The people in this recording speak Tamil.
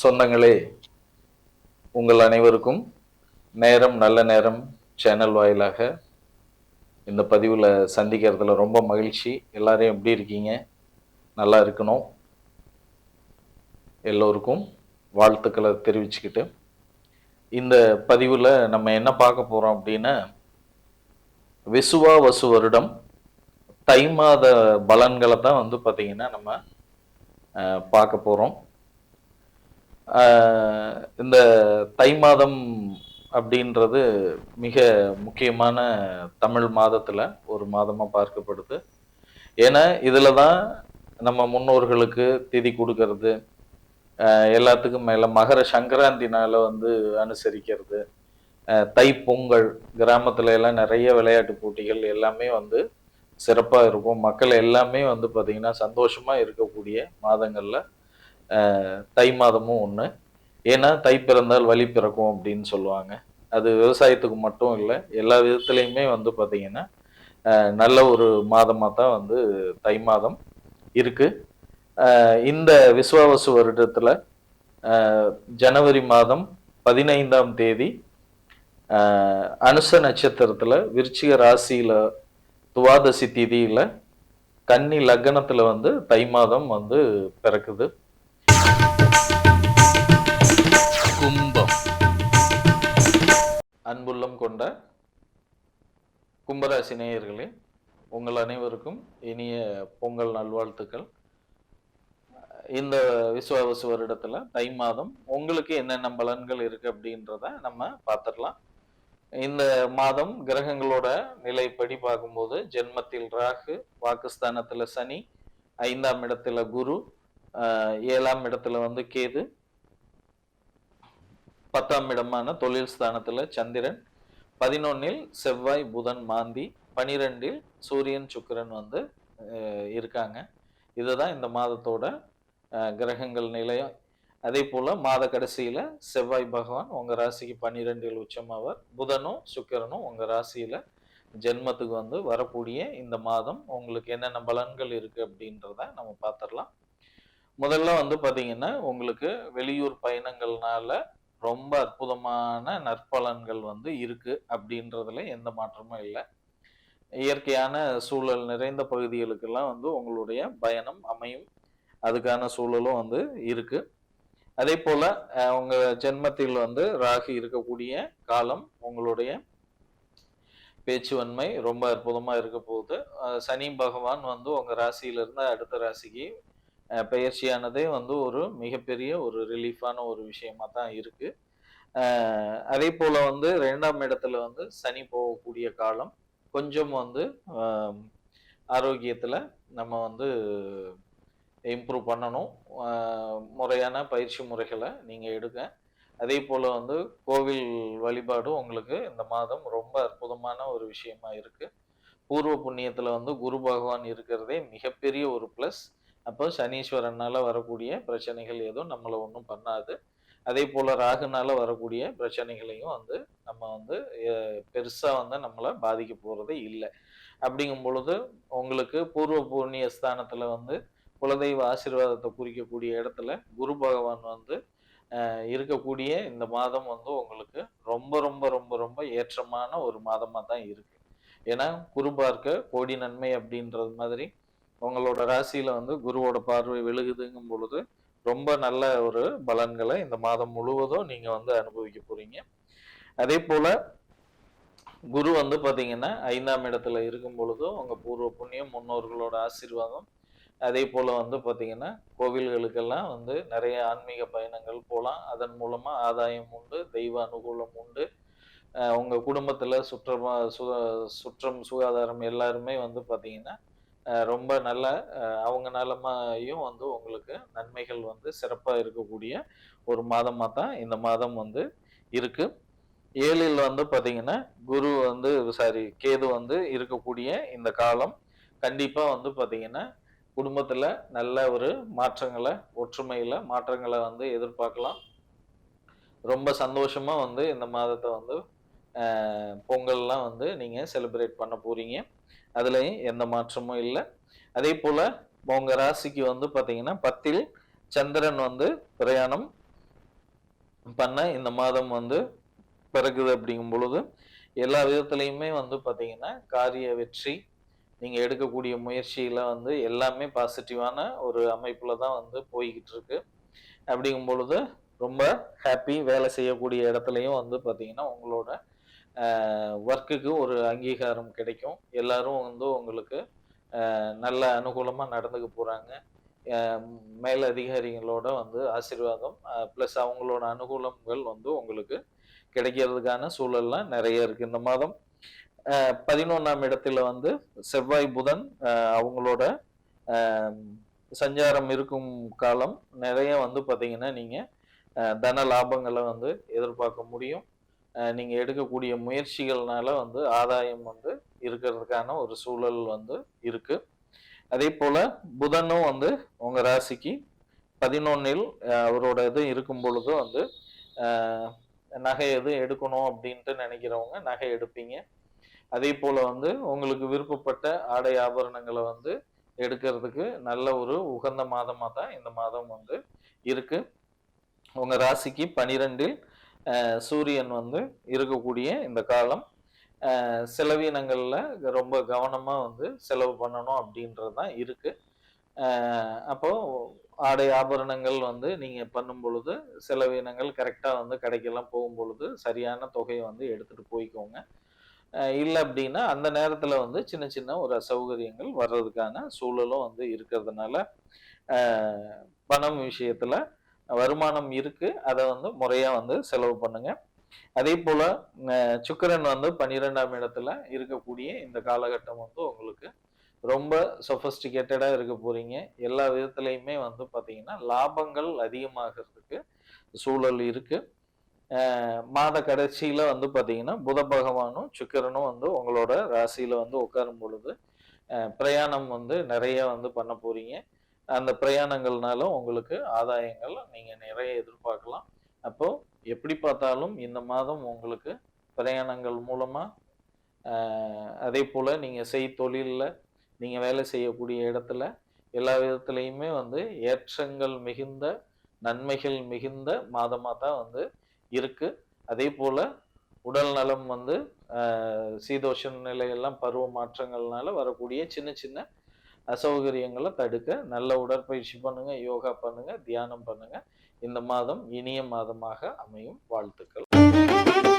சொந்தங்களே உங்கள் அனைவருக்கும் நேரம் நல்ல நேரம் சேனல் வாயிலாக இந்த பதிவில் சந்திக்கிறதுல ரொம்ப மகிழ்ச்சி. எல்லாரையும் எப்படி இருக்கீங்க? நல்லா இருக்கணும். எல்லோருக்கும் வாழ்த்துக்களை தெரிவிச்சுக்கிட்டு இந்த பதிவில் நம்ம என்ன பார்க்க போகிறோம் அப்படின்னா விசுவா வசு வருடம் தை மாத பலன்களை தான் வந்து பார்த்திங்கன்னா நம்ம பார்க்க போகிறோம் இந்த தை மாதம் அப்படின்றது மிக முக்கியமான தமிழ் மாதத்தில் ஒரு மாதமாக பார்க்கப்படுது. ஏன்னா இதில் தான் நம்ம முன்னோர்களுக்கு திதி கொடுக்கறது எல்லாத்துக்கும் மேலே மகர சங்கராந்தினால வந்து அனுசரிக்கிறது தை பொங்கல் கிராமத்துல எல்லாம் நிறைய விளையாட்டு போட்டிகள் எல்லாமே வந்து சிறப்பாக இருக்கும். மக்கள் எல்லாமே வந்து பார்த்திங்கன்னா சந்தோஷமாக இருக்கக்கூடிய மாதங்களில் தை மாதமும் ஒன்று ஏன்னா தை பிறந்தால் வழி பிறக்கும் அப்படின்னு சொல்லுவாங்க. அது விவசாயத்துக்கு மட்டும் இல்லை எல்லா விதத்துலேயுமே வந்து பார்த்திங்கன்னா நல்ல ஒரு மாதமாக தான் வந்து தை மாதம் இருக்குது இந்த விஸ்வாவசு வருடத்தில் ஜனவரி மாதம் பதினைந்தாம் தேதி அனுச நட்சத்திரத்தில் விருச்சிக ராசியில் துவாதசி திதியில் கன்னி லக்னத்தில் வந்து தை மாதம் வந்து பிறக்குது. கும்பம். அன்புள்ளம் கொண்ட கும்பராசி நேயர்களே உங்கள் அனைவருக்கும் இனிய பொங்கல் நல்வாழ்த்துக்கள். இந்த விசுவாவசு வருடத்துல தை மாதம் உங்களுக்கு என்னென்ன பலன்கள் இருக்கு அப்படின்றத நம்ம பார்த்துடலாம். இந்த மாதம் கிரகங்களோட நிலைப்படி பார்க்கும்போது ஜென்மத்தில் ராகு வாக்குஸ்தானத்துல சனி ஐந்தாம் இடத்துல குரு ஏழாம் இடத்துல வந்து கேது பத்தாம் இடமான தொழில் ஸ்தானத்தில் சந்திரன் பதினொன்னில் செவ்வாய் புதன் மாந்தி பனிரெண்டில் சூரியன் சுக்கிரன் வந்து இருக்காங்க. இதுதான் இந்த மாதத்தோட கிரகங்கள் நிலையம். அதே போல் மாத கடைசியில் செவ்வாய் பகவான் உங்கள் ராசிக்கு பன்னிரெண்டில் உச்சமாவார். புதனும் சுக்கிரனும் உங்கள் ராசியில் ஜென்மத்துக்கு வந்து வரக்கூடிய இந்த மாதம் உங்களுக்கு என்னென்ன பலன்கள் இருக்குது அப்படின்றத நம்ம பார்த்துடலாம் முதல்ல வந்து பார்த்தீங்கன்னா உங்களுக்கு வெளியூர் பயணங்கள்னால ரொம்ப அற்புதமான நற்பலன்கள் வந்து இருக்கு அப்படின்றதுல எந்த மாற்றமும் இல்லை. இயற்கையான சூழல் நிறைந்த பகுதிகளுக்கெல்லாம் வந்து உங்களுடைய பயணம் அமையும். அதுக்கான சூழலும் வந்து இருக்கு. அதே போல உங்கள் உங்க ஜென்மத்தில் வந்து ராகு இருக்கக்கூடிய காலம் உங்களுடைய பேச்சுவன்மை ரொம்ப அற்புதமா இருக்க போகுது. சனி பகவான் வந்து உங்க ராசியிலிருந்து அடுத்த ராசிக்கு பயிற்சியானதே வந்து ஒரு மிகப்பெரிய ஒரு ரிலீஃபான ஒரு விஷயமா தான் இருக்கு அதே போல வந்து ரெண்டாம் இடத்துல வந்து சனி போகக்கூடிய காலம் கொஞ்சம் வந்து ஆரோக்கியத்தில் நம்ம வந்து இம்ப்ரூவ் பண்ணணும். முறையான பயிற்சி முறைகளை நீங்கள் எடுங்க. அதே போல் வந்து கோவில் வழிபாடு உங்களுக்கு இந்த மாதம் ரொம்ப அற்புதமான ஒரு விஷயமா இருக்குது பூர்வ புண்ணியத்தில் வந்து குரு பகவான் இருக்கிறதே மிகப்பெரிய ஒரு ப்ளஸ் அப்போ சனீஸ்வரனால் வரக்கூடிய பிரச்சனைகள் எதுவும் நம்மளை ஒன்றும் பண்ணாது. அதே போல் ராகுனால வரக்கூடிய பிரச்சனைகளையும் வந்து நம்ம வந்து பெருசாக வந்து நம்மளை பாதிக்க போகிறது இல்லை. அப்படிங்கும் பொழுது உங்களுக்கு பூர்வ புண்ணிய ஸ்தானத்தில் வந்து குலதெய்வ ஆசீர்வாதத்தை குறிக்கக்கூடிய இடத்துல குரு பகவான் வந்து இருக்கக்கூடிய இந்த மாதம் வந்து உங்களுக்கு ரொம்ப ரொம்ப ரொம்ப ரொம்ப ஏற்றமான ஒரு மாதமாக தான் இருக்குது ஏன்னா குரு பார்க்க கோடி நன்மை அப்படின்றது மாதிரி உங்களோட ராசியில வந்து குருவோட பார்வை விழுகுதுங்கும் பொழுது ரொம்ப நல்ல ஒரு பலன்களை இந்த மாதம் முழுவதும் நீங்க வந்து அனுபவிக்க போறீங்க. அதே போல குரு வந்து பாத்தீங்கன்னா ஐந்தாம் இடத்துல இருக்கும் பொழுதும் உங்க பூர்வ புண்ணியம் முன்னோர்களோட ஆசீர்வாதம். அதே போல வந்து பாத்தீங்கன்னா கோவில்களுக்கெல்லாம் வந்து நிறைய ஆன்மீக பயணங்கள் போகலாம் அதன் மூலமா ஆதாயம் உண்டு தெய்வ அனுகூலம் உண்டு. உங்கள் உங்க குடும்பத்துல சுற்றமா சு சுற்றம் சுகாதாரம் எல்லாருமே வந்து பாத்தீங்கன்னா ரொம்ப நல்ல அவங்க நலமாயும் வந்து உங்களுக்கு நன்மைகள் வந்து சிறப்பாக இருக்கக்கூடிய ஒரு மாதமாக தான் இந்த மாதம் வந்து இருக்கு. ஏழில் வந்து பார்த்தீங்கன்னா குரு வந்து சாரி கேது வந்து இருக்கக்கூடிய இந்த காலம் கண்டிப்பாக வந்து பார்த்தீங்கன்னா குடும்பத்தில் நல்ல ஒரு மாற்றங்களை ஒற்றுமையில் மாற்றங்களை வந்து எதிர்பார்க்கலாம். ரொம்ப சந்தோஷமாக வந்து இந்த மாதத்தை வந்து பொங்கல்லாம் வந்து நீங்கள் செலிப்ரேட் பண்ண போகிறீங்க அதுலேயும் எந்த மாற்றமும் இல்லை. அதே போல் உங்கள் ராசிக்கு வந்து பார்த்தீங்கன்னா பத்தில் சந்திரன் வந்து பிரயாணம் பண்ண இந்த மாதம் வந்து பிறகுது அப்படிங்கும் பொழுது எல்லா விதத்துலையுமே வந்து பார்த்தீங்கன்னா காரிய வெற்றி நீங்கள் எடுக்கக்கூடிய முயற்சியில் வந்து எல்லாமே பாசிட்டிவான ஒரு அமைப்பில் தான் வந்து போய்கிட்டு இருக்கு. அப்படிங்கும் பொழுது ரொம்ப ஹாப்பி வேலை செய்யக்கூடிய இடத்துலையும் வந்து பார்த்தீங்கன்னா உங்களோட ஒர்க்குக்கு ஒரு அங்கீகாரம் கிடைக்கும். எல்லாரும் வந்து உங்களுக்கு நல்ல அனுகூலமாக நடந்துக்க போகிறாங்க மேல் அதிகாரிகளோட வந்து ஆசீர்வாதம் ப்ளஸ் அவங்களோட அனுகூலங்கள் வந்து உங்களுக்கு கிடைக்கிறதுக்கான சூழல்லாம் நிறைய இருக்குது இந்த மாதம் பதினொன்றாம் இடத்துல வந்து செவ்வாய் புதன் அவங்களோட சஞ்சாரம் இருக்கும் காலம் நிறைய வந்து பார்த்தீங்கன்னா நீங்கள் தன லாபங்களை வந்து எதிர்பார்க்க முடியும். நீங்கள் எடுக்கக்கூடிய முயற்சிகள்னால வந்து ஆதாயம் வந்து இருக்கிறதுக்கான ஒரு சூழல் வந்து இருக்கு. அதே போல புதனும் வந்து உங்க ராசிக்கு பதினொன்னில் அவரோட இது இருக்கும் பொழுது வந்து நகை எதுவும் எடுக்கணும் அப்படின்ட்டு நினைக்கிறவங்க நகை எடுப்பீங்க. அதே போல வந்து உங்களுக்கு விருப்பப்பட்ட ஆடை ஆபரணங்களை வந்து எடுக்கிறதுக்கு நல்ல ஒரு உகந்த மாதமாக தான் இந்த மாதம் வந்து இருக்கு. உங்க ராசிக்கு பனிரெண்டில் சூரியன் வந்து இருக்கக்கூடிய இந்த காலம் அஹ், ரொம்ப கவனமாக வந்து செலவு பண்ணணும் அப்படின்றது தான் இருக்குது அப்போது ஆடை ஆபரணங்கள் வந்து நீங்கள் பண்ணும் பொழுது செலவினங்கள் கரெக்டாக வந்து கடைக்கெல்லாம் போகும் பொழுது சரியான தொகையை வந்து எடுத்துகிட்டு போய்க்கோங்க. இல்லை அப்படின்னா அந்த நேரத்தில் வந்து சின்ன சின்ன ஒரு அசௌகரியங்கள் வர்றதுக்கான சூழலும் வந்து இருக்கிறதுனால பணம் விஷயத்தில் வருமானம் இருக்கு. அதை வந்து முறையா வந்து செலவு பண்ணுங்க. அதே போல சுக்கரன் சுக்கிரன் வந்து பன்னிரெண்டாம் இடத்துல இருக்கக்கூடிய இந்த காலகட்டம் வந்து உங்களுக்கு ரொம்ப சொஃபஸ்டிகேட்டடா இருக்க போறீங்க. எல்லா விதத்துலையுமே வந்து பாத்தீங்கன்னா லாபங்கள் அதிகமாகிறதுக்கு சூழல் இருக்கு. மாத கடைசியில வந்து பாத்தீங்கன்னா புத பகவானும் சுக்கிரனும் வந்து உங்களோட ராசியில வந்து உட்காரும் பொழுது பிரயாணம் வந்து நிறைய வந்து பண்ண போறீங்க. அந்த பிரயாணங்கள்னால உங்களுக்கு ஆதாயங்கள் நீங்கள் நிறைய எதிர்பார்க்கலாம். அப்போ எப்படி பார்த்தாலும் இந்த மாதம் உங்களுக்கு பிரயாணங்கள் மூலமாக அதே போல் நீங்கள் செய் தொழிலில் நீங்கள் வேலை செய்யக்கூடிய இடத்துல எல்லா விதத்துலையுமே வந்து ஏற்றங்கள் மிகுந்த நன்மைகள் மிகுந்த மாதமாக தான் வந்து இருக்குது அதே போல் உடல் நலம் வந்து சீதோஷ நிலையெல்லாம் பருவ மாற்றங்கள்னால வரக்கூடிய சின்ன சின்ன அசௌகரியங்களை தடுக்க நல்ல உடற்பயிற்சி பண்ணுங்க யோகா பண்ணுங்க தியானம் பண்ணுங்க. இந்த மாதம் இனிய மாதமாக அமையும் வாழ்த்துக்கள்.